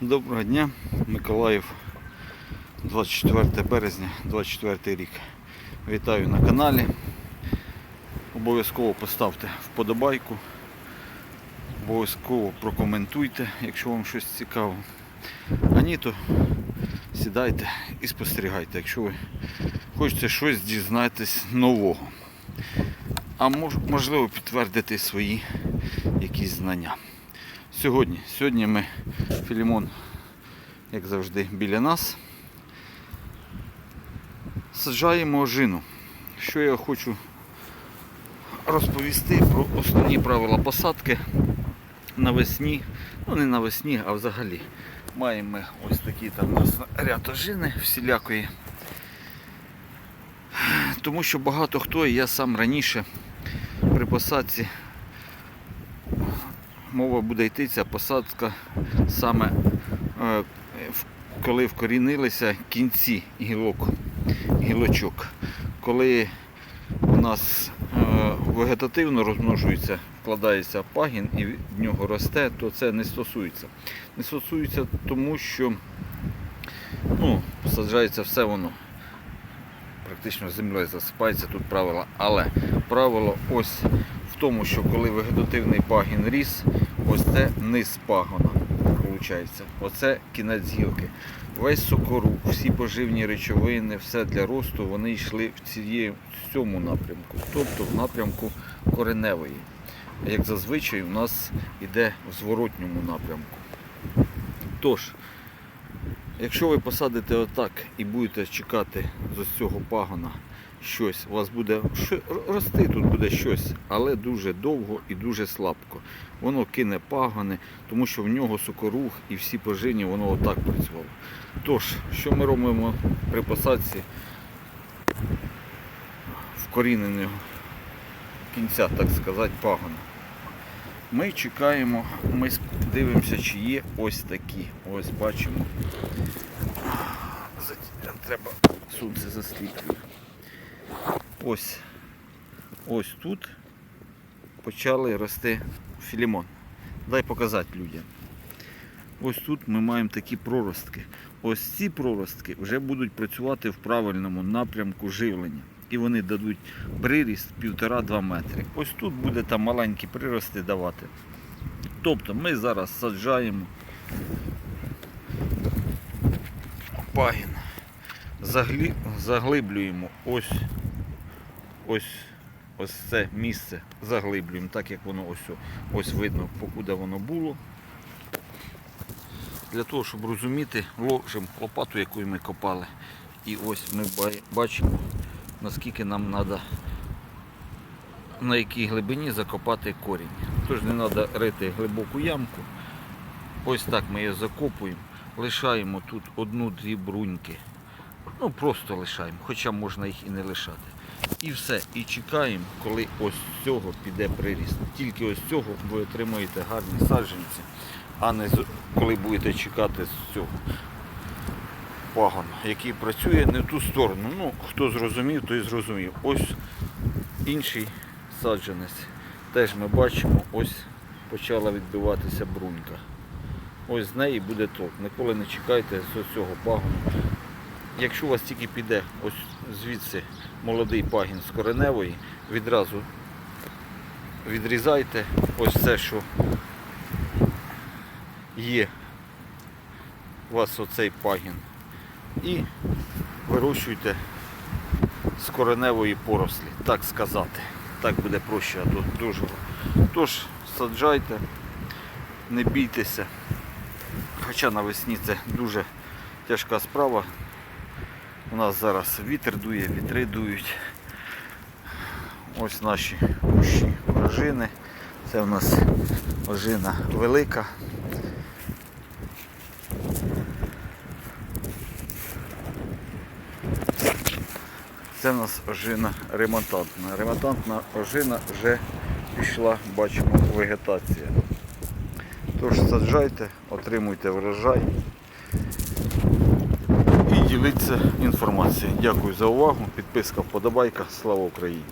Доброго дня, Миколаїв, 24 березня, 24 рік. Вітаю на каналі. Обов'язково поставте вподобайку. Обов'язково прокоментуйте, якщо вам щось цікаво. А ні, то сідайте і спостерігайте, якщо ви хочете щось дізнатись нового. А мож- можливо підтвердити свої якісь знання. Сьогодні, сьогодні ми Філімон, як завжди, біля нас. Саджаємо ожину. Що я хочу розповісти про основні правила посадки навесні. Ну не навесні, а взагалі. Маємо ми ось такий там ряд ожини всілякої. Тому що багато хто, і я сам раніше при посадці мова буде йти, ця посадка саме е, коли вкорінилися кінці гілок, гілочок. Коли у нас е, вегетативно розмножується, вкладається пагін і від нього росте, то це не стосується. Не стосується тому, що ну, саджається все воно. Практично землею засипається тут правила. Але правило ось тому, що коли вегетативний пагін ріс, ось це низ пагона. Виходить. Оце кінець гілки. Весь сокорух, всі поживні речовини, все для росту, вони йшли в, цієї, в цьому напрямку, тобто в напрямку кореневої. Як зазвичай у нас йде в зворотньому напрямку. Тож, якщо ви посадите отак і будете чекати з цього пагона щось, у вас буде рости тут буде щось, але дуже довго і дуже слабко. Воно кине пагони, тому що в нього сокорух і всі поживні, воно отак працювало. Тож, що ми робимо при посадці вкоріненого кінця, так сказати, пагона? Ми чекаємо, ми дивимося, чи є ось такі. Ось бачимо. Треба сонце засліплює. Ось, ось тут почали рости філімон. Дай показати людям. Ось тут ми маємо такі проростки. Ось ці проростки вже будуть працювати в правильному напрямку живлення. І вони дадуть приріст 1,5-2 метри. Ось тут буде там маленькі прирости давати. Тобто ми зараз саджаємо пагін, заглі... заглиблюємо ось, ось, ось це місце, заглиблюємо, так як воно ось, ось видно, покуди воно було. Для того, щоб розуміти, ложимо лопату, якою ми копали. І ось ми бачимо, наскільки нам треба на якій глибині закопати корінь. Тож не треба рити глибоку ямку. Ось так ми її закопуємо. Лишаємо тут одну-дві бруньки. Ну просто лишаємо, хоча можна їх і не лишати. І все. І чекаємо, коли ось з цього піде приріст. Тільки ось цього ви отримуєте гарні саджанці, а не коли будете чекати з цього пагона, який працює не в ту сторону. Ну, хто зрозумів, той зрозумів. Ось інший саджанець. Теж ми бачимо, ось почала відбиватися брунька. Ось з неї буде толк. Ніколи не чекайте з цього пагону. Якщо у вас тільки піде ось звідси молодий пагін з кореневої, відразу відрізайте ось це, що є у вас оцей пагін. І вирощуйте з кореневої порослі, так сказати. Так буде проще, а то дуже. Тож саджайте, не бійтеся. Хоча навесні це дуже тяжка справа. У нас зараз вітер дує, вітри дують. Ось наші кущі ожини. Це у нас ожина велика. Це у нас ожина ремонтантна. Ремонтантна ожина вже пішла, бачимо, вегетація. Тож саджайте, отримуйте врожай і діліться інформацією. Дякую за увагу. Підписка, вподобайка. Слава Україні!